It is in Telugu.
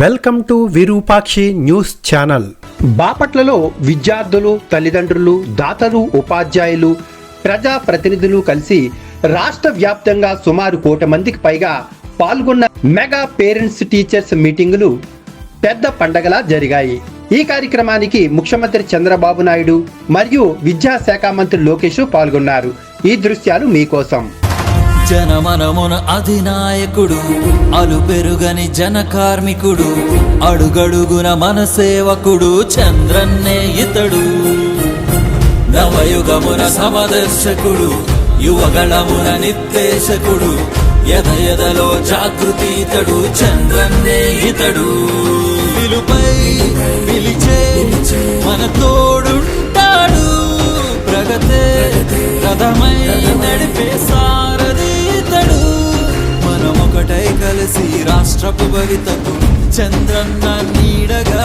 Welcome to Virupakshi news channel బాపట్లలో విద్యార్థులు తల్లిదండ్రులు దాతలు ఉపాధ్యాయులు ప్రజా ప్రతినిధులు కలిసి రాష్ట్ర వ్యాప్తంగా సుమారు కోటి మందికి పైగా పాల్గొన్న మెగా పేరెంట్స్ టీచర్స్ మీటింగులు పెద్ద పండగలా జరిగాయి. ఈ కార్యక్రమానికి ముఖ్యమంత్రి చంద్రబాబు నాయుడు మరియు విద్యాశాఖ మంత్రి లోకేష్ పాల్గొన్నారు. ఈ దృశ్యాలు మీకోసం. జనమనమున అధినాయకుడు అలు పెరుగని జన కార్మికుడు అడుగడుగున మన సేవకుడు చంద్రన్నే ఇతడు. నవయుగమున సమదర్శకుడు యువగళమున నిర్దేశకుడు ఎద ఎదలో జాగృతి ఇతడు చంద్రన్నే ఇతడు. పిలుపై పిలిచే మన తోడుంటాడు ప్రగతే రథమై నడిపే భవితకు చంద్రన్న నీడగా